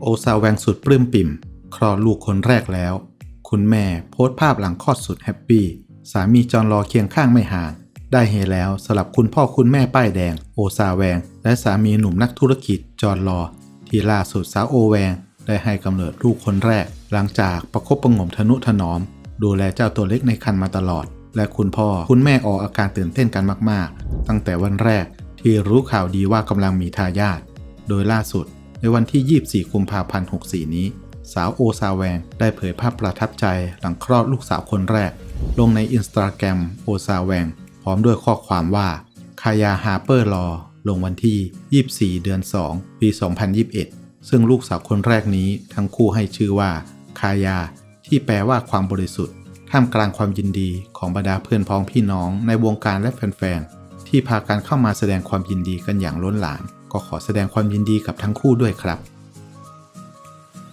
โอซาแวงสุดปลื้มปิ่ม คลอดลูกคนแรกแล้ว คุณแม่โพสต์ภาพหลังคลอดสุดแฮปปี้ สามีจอนรอเคียงข้างไม่ห่าง ได้เฮแล้วสำหรับคุณพ่อคุณแม่ป้ายแดง โอซาแวง และสามีหนุ่มนักธุรกิจจอนรอ ที่ล่าสุดสาวโอแวง ได้ให้กำเนิดลูกคนแรก หลังจากประคบประงมทนุถนอม ดูแลเจ้าตัวเล็กในครรภ์มาตลอด และคุณพ่อคุณแม่ออกอาการตื่นเต้นกันมาก ๆ ตั้งแต่วันแรกที่รู้ข่าวดีว่ากำลังมีทายาทโดยล่าสุด ในวันที่ 24 กุมภาพันธ์ 64 นี้ สาวโอซาแวง ได้เผยภาพประทับใจหลังคลอดลูกสาวคนแรก ลงในอินสตาแกรมโอซาแวง พร้อมด้วยข้อความว่าคายาฮาร์เปอร์รอลงวันที่ 24 เดือน 2 ปี 2021 ซึ่งลูกสาวคนแรกนี้ทั้งคู่ให้ชื่อว่าคายา ที่แปลว่าความบริสุทธิ์ ท่ามกลางความยินดีของบรรดาเพื่อนพ้องพี่น้องในวงการและแฟนๆ ที่พากันเข้ามาแสดงความยินดีกันอย่างล้นหลาม ก็ขอแสดงความยินดีกับทั้งคู่ด้วยครับ